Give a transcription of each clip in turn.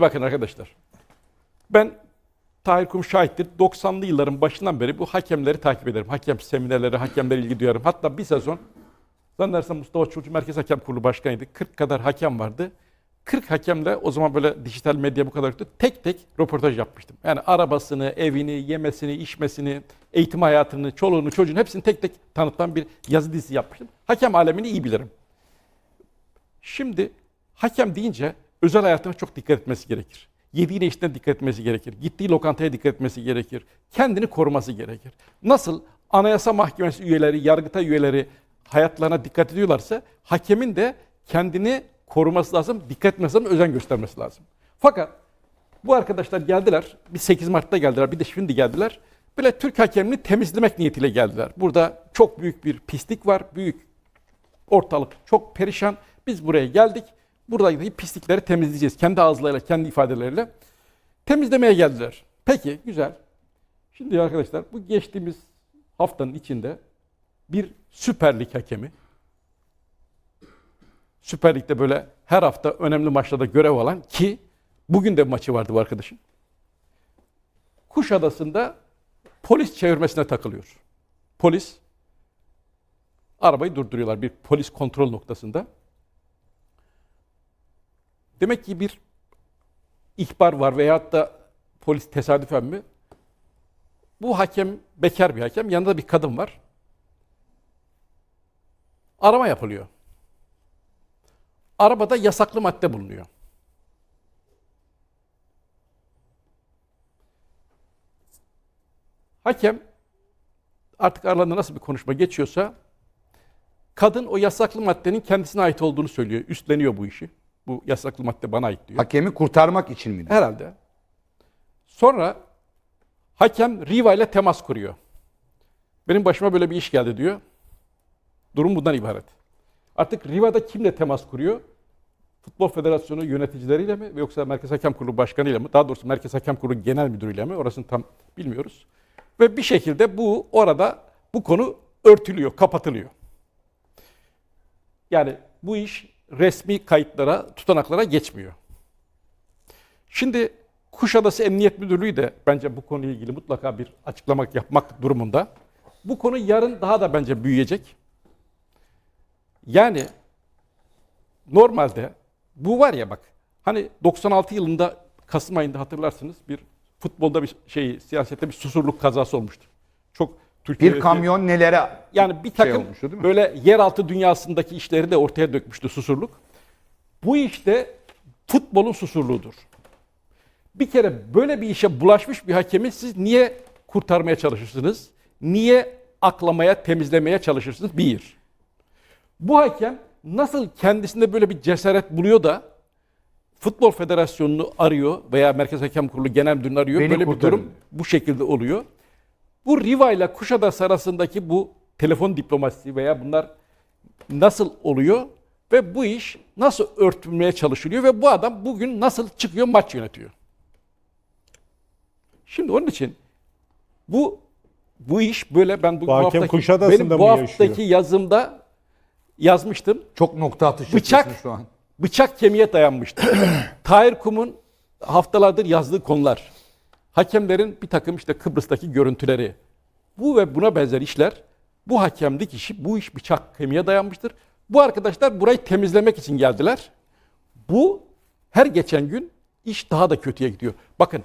Bakın arkadaşlar. Ben Tahir Kum şahittir. 90'lı yılların başından beri bu hakemleri takip ederim. Hakem seminerleri, hakemlere ilgi duyarım. Hatta bir sezon zannedersem Mustafa Çulcu Merkez Hakem Kurulu Başkanıydı. 40 kadar hakem vardı. 40 hakemle o zaman böyle dijital medya bu kadar yoktu. Tek tek röportaj yapmıştım. Yani arabasını, evini, yemesini, içmesini, eğitim hayatını, çoluğunu, çocuğunu hepsini tek tek tanıtan bir yazı dizisi yapmıştım. Hakem alemini iyi bilirim. Şimdi hakem deyince özel hayatına çok dikkat etmesi gerekir. Yediğine içtiğine dikkat etmesi gerekir. Gittiği lokantaya dikkat etmesi gerekir. Kendini koruması gerekir. Nasıl Anayasa Mahkemesi üyeleri, Yargıtay üyeleri hayatlarına dikkat ediyorlarsa hakemin de kendini koruması lazım, dikkat etmesi lazım, özen göstermesi lazım. Fakat bu arkadaşlar geldiler, bir 8 Mart'ta geldiler, bir de şimdi geldiler. Böyle Türk hakemini temizlemek niyetiyle geldiler. Burada çok büyük bir pislik var, büyük Ortalık çok perişan. Biz buraya geldik. Buradaki pislikleri temizleyeceğiz. Kendi ağızlarıyla, kendi ifadeleriyle. Temizlemeye geldiler. Peki, güzel. Şimdi arkadaşlar bu geçtiğimiz haftanın içinde bir Süper Lig hakemi, Süper Lig'de böyle her hafta önemli maçlarda görev alan ki bugün de maçı vardı bu arkadaşın. Kuşadası'nda polis çevirmesine takılıyor. Polis Arabayı durduruyorlar bir polis kontrol noktasında. Demek ki bir ihbar var veyahut da polis tesadüfen mi? Bu hakem bekar bir hakem, yanında bir kadın var. Arama yapılıyor. Arabada yasaklı madde bulunuyor. Hakem artık aralarında nasıl bir konuşma geçiyorsa Kadın o yasaklı maddenin kendisine ait olduğunu söylüyor. Üstleniyor bu işi. Bu yasaklı madde bana ait diyor. Hakemi kurtarmak için mi? Herhalde. Sonra hakem Riva ile temas kuruyor. Benim başıma böyle bir iş geldi diyor. Durum bundan ibaret. Artık Riva'da kimle temas kuruyor? Futbol Federasyonu yöneticileriyle mi yoksa Merkez Hakem Kurulu Başkanı'yla mı? Daha doğrusu Merkez Hakem Kurulu Genel Müdürü'yle mi? Orasını tam bilmiyoruz. Ve bir şekilde bu orada bu konu örtülüyor, kapatılıyor. Yani bu iş resmi kayıtlara, tutanaklara geçmiyor. Şimdi Kuşadası Emniyet Müdürlüğü de bence bu konuyla ilgili mutlaka bir açıklama yapmak durumunda. Bu konu yarın daha da bence büyüyecek. Yani normalde bu var ya bak hani 96 yılında Kasım ayında hatırlarsınız bir futbolda bir şey siyasette bir susurluk kazası olmuştu. Çok Türkiye'de Bir kamyon nelere yani bir şey takım olmuştu, değil mi? böyle yeraltı dünyasındaki işleri de ortaya dökmüştü susurluk. Bu işte futbolun susurluğudur. Bir kere böyle bir işe bulaşmış bir hakemi siz niye kurtarmaya çalışırsınız? Niye aklamaya, temizlemeye çalışırsınız? Bir. Bu hakem nasıl kendisinde böyle bir cesaret buluyor da Futbol Federasyonu'nu arıyor veya Merkez Hakem Kurulu Genel Müdürü'nü arıyor. Beni böyle bir kurtarın. durum bu şekilde oluyor. Bu Riva ile Kuşadası arasındaki bu telefon diplomasisi veya bunlar nasıl oluyor ve bu iş nasıl örtülmeye çalışılıyor ve bu adam bugün nasıl çıkıyor maç yönetiyor. Şimdi onun için bu bu iş böyle ben bu, bu haftaki Kuşadası'nda benim bu haftaki yaşıyor? yazımda yazmıştım. çok nokta atışı Bıçak şu an. bıçak kemiğe dayanmıştı. Tahir Kum'un haftalardır yazdığı konular. Hakemlerin bir takım işte Kıbrıs'taki görüntüleri. Bu ve buna benzer işler bu hakemlik işi, bu iş bıçak kemiğe dayanmıştır. Bu arkadaşlar burayı temizlemek için geldiler. Bu her geçen gün iş daha da kötüye gidiyor. Bakın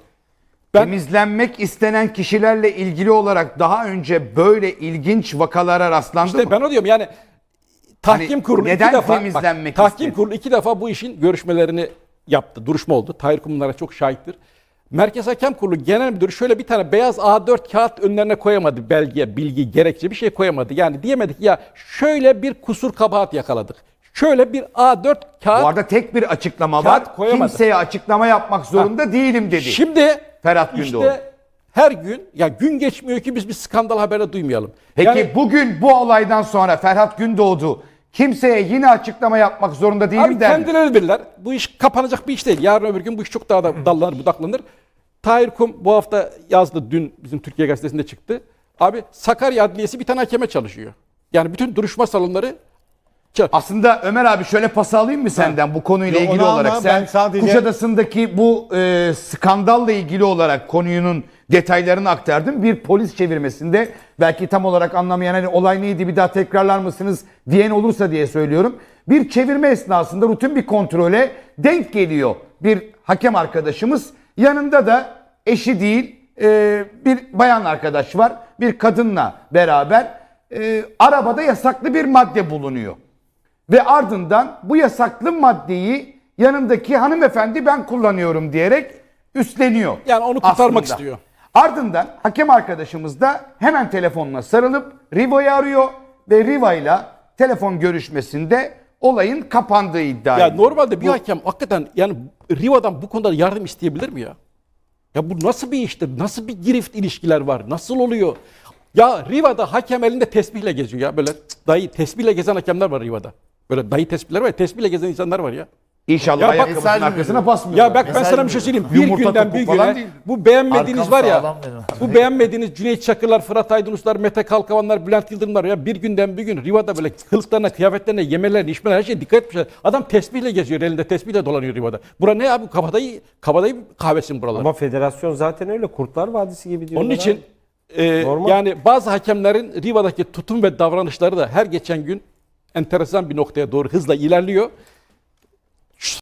ben Temizlenmek istenen kişilerle ilgili olarak daha önce böyle ilginç vakalara rastlandı İşte mı? ben o diyorum yani tahkim Hani kurulu neden iki defa temizlenmek bak, tahkim istedi? kurulu iki defa bu işin görüşmelerini yaptı. Duruşma oldu. Tahir Kum bunlara çok şahittir. Merkez Hakem Kurulu Genel Müdürü şöyle bir tane beyaz A4 kağıt önlerine koyamadı. Belge, bilgi, gerekçe bir şey koyamadı. Yani diyemedik ya şöyle bir kusur kabahat yakaladık. Şöyle bir A4 kağıt Bu arada tek bir açıklama Kağıt var. koyamadı. Kimseye açıklama yapmak zorunda değilim dedi. Şimdi Ferhat Gündoğdu. işte her gün ya gün geçmiyor ki biz bir skandal haberi duymayalım. Peki Yani- bugün bu olaydan sonra Ferhat Gündoğdu kimseye yine açıklama yapmak zorunda değilim Abi der mi? kendileri bilirler. Bu iş kapanacak bir iş değil. Yarın öbür gün bu iş çok daha da dallanır, budaklanır. Tahir Kum bu hafta yazdı. Dün bizim Türkiye Gazetesi'nde çıktı. Abi Sakarya Adliyesi bir tane hakeme çalışıyor. Yani bütün duruşma salonları Aslında Ömer abi şöyle pas alayım mı senden bu konuyla Yo, ilgili olarak? Sen ben sadece- Kuşadası'ndaki bu e, skandalla ilgili olarak konunun detaylarını aktardın. Bir polis çevirmesinde belki tam olarak anlamayan hani olay neydi bir daha tekrarlar mısınız diyen olursa diye söylüyorum. Bir çevirme esnasında rutin bir kontrole denk geliyor bir hakem arkadaşımız. Yanında da eşi değil e, bir bayan arkadaş var. Bir kadınla beraber e, arabada yasaklı bir madde bulunuyor. Ve ardından bu yasaklı maddeyi yanındaki hanımefendi ben kullanıyorum diyerek üstleniyor. Yani onu kurtarmak aslında. istiyor. Ardından hakem arkadaşımız da hemen telefonuna sarılıp Rivo'yu arıyor ve Riva ile telefon görüşmesinde olayın kapandığı iddia Ya ediliyor. normalde bir hakem hakikaten yani Riva'dan bu konuda yardım isteyebilir mi ya? Ya bu nasıl bir iştir? Nasıl bir girift ilişkiler var? Nasıl oluyor? Ya Riva'da hakem elinde tesbihle geziyor ya. Böyle dayı tesbihle gezen hakemler var Riva'da. Böyle dayı tesbihler var ya tesbihle gezen insanlar var ya. İnşallah Ya bak- ayakkabısının arkasına basmıyor. Ya bak ben sana bir şey söyleyeyim. Bir Yumurta günden bir falan güne değil. bu beğenmediğiniz Arkam var ya. Bu beğenmediğiniz Cüneyt Çakırlar, Fırat Aydınuslar, Mete Kalkavanlar, Bülent Yıldırımlar ya bir günden bir gün Riva'da böyle kılıklarına, kıyafetlerine, yemelerine, içmelerine her şeye dikkat etmişler. Adam tesbihle geziyor, elinde tesbihle dolanıyor Riva'da. Bura ne abi? Kabadayı, kabadayı kahvesi mi buralar? Ama federasyon zaten öyle Kurtlar Vadisi gibi diyorlar. Onun için e, Normal. yani bazı hakemlerin Riva'daki tutum ve davranışları da her geçen gün enteresan bir noktaya doğru hızla ilerliyor.